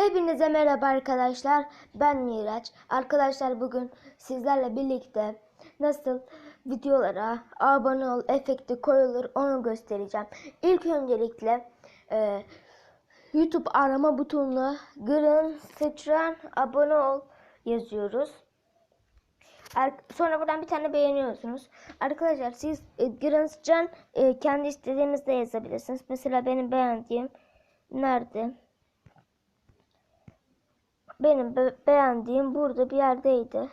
Hepinize merhaba arkadaşlar. Ben Miraç. Arkadaşlar bugün sizlerle birlikte nasıl videolara abone ol efekti koyulur onu göstereceğim. İlk öncelikle e, YouTube arama butonuna Green Screen abone ol yazıyoruz. Sonra buradan bir tane beğeniyorsunuz. Arkadaşlar siz e, Green Screen e, kendi istediğinizde yazabilirsiniz. Mesela benim beğendiğim nerede? Benim be- beğendiğim burada bir yerdeydi.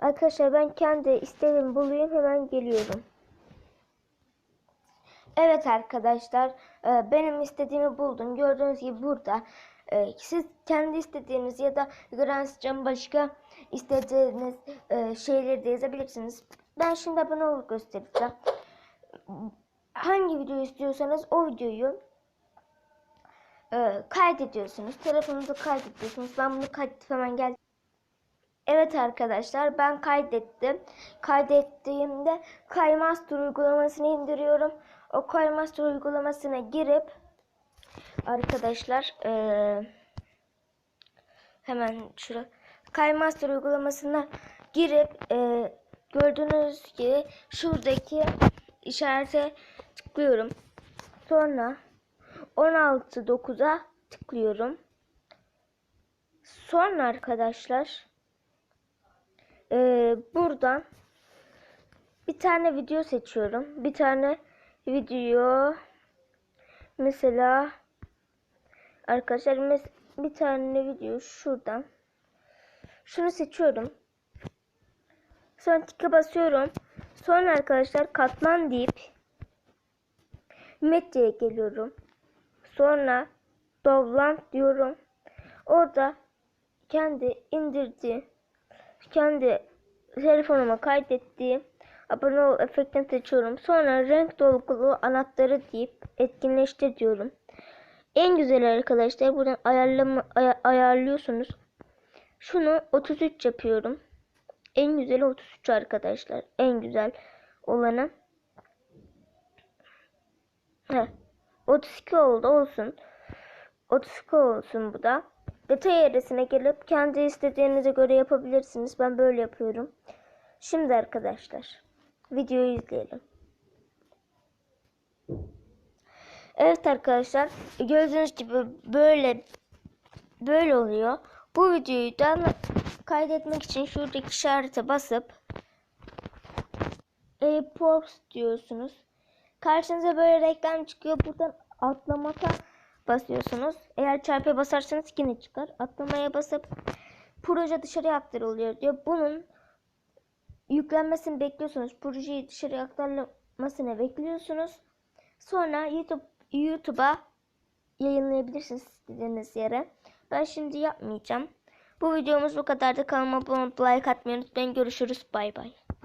Arkadaşlar ben kendi istediğimi bulayım hemen geliyorum. Evet arkadaşlar e, benim istediğimi buldum. Gördüğünüz gibi burada. E, Siz kendi istediğiniz ya da Grand başka istediğiniz e, şeyleri de yazabilirsiniz. Ben şimdi abone ol göstereceğim hangi video istiyorsanız o videoyu e, kaydediyorsunuz. Telefonunuza kaydediyorsunuz. Ben bunu kaydedip hemen geldim. Evet arkadaşlar ben kaydettim. Kaydettiğimde KayMaster uygulamasını indiriyorum. O KayMaster uygulamasına girip arkadaşlar e, hemen şuraya KayMaster uygulamasına girip e, gördüğünüz gibi şuradaki işarete tıklıyorum. Sonra 16.9'a tıklıyorum. Sonra arkadaşlar e, buradan bir tane video seçiyorum. Bir tane video mesela arkadaşlar mes- bir tane video şuradan şunu seçiyorum. Sonra tike basıyorum. Sonra arkadaşlar katman deyip medyaya geliyorum. Sonra download diyorum. Orada kendi indirdiğim, kendi telefonuma kaydettiğim abone ol efektini seçiyorum. Sonra renk dolgulu anahtarı deyip etkinleştir diyorum. En güzel arkadaşlar buradan ayarlama, ay- ayarlıyorsunuz. Şunu 33 yapıyorum. En güzeli 33 arkadaşlar. En güzel olanı. Heh. 32 oldu olsun. 32 olsun bu da. Detay eğrisine gelip kendi istediğinize göre yapabilirsiniz. Ben böyle yapıyorum. Şimdi arkadaşlar videoyu izleyelim. Evet arkadaşlar gördüğünüz gibi böyle böyle oluyor. Bu videoyu da kaydetmek için şuradaki işarete basıp e-post diyorsunuz. Karşınıza böyle reklam çıkıyor. Buradan atlamata basıyorsunuz. Eğer çarpıya basarsanız yine çıkar. Atlamaya basıp proje dışarıya aktarılıyor diyor. Bunun yüklenmesini bekliyorsunuz. Projeyi dışarıya aktarılmasını bekliyorsunuz. Sonra YouTube YouTube'a yayınlayabilirsiniz istediğiniz yere. Ben şimdi yapmayacağım. Bu videomuz bu kadardı. Kanalıma abone olup like atmayı unutmayın. Görüşürüz. Bay bay.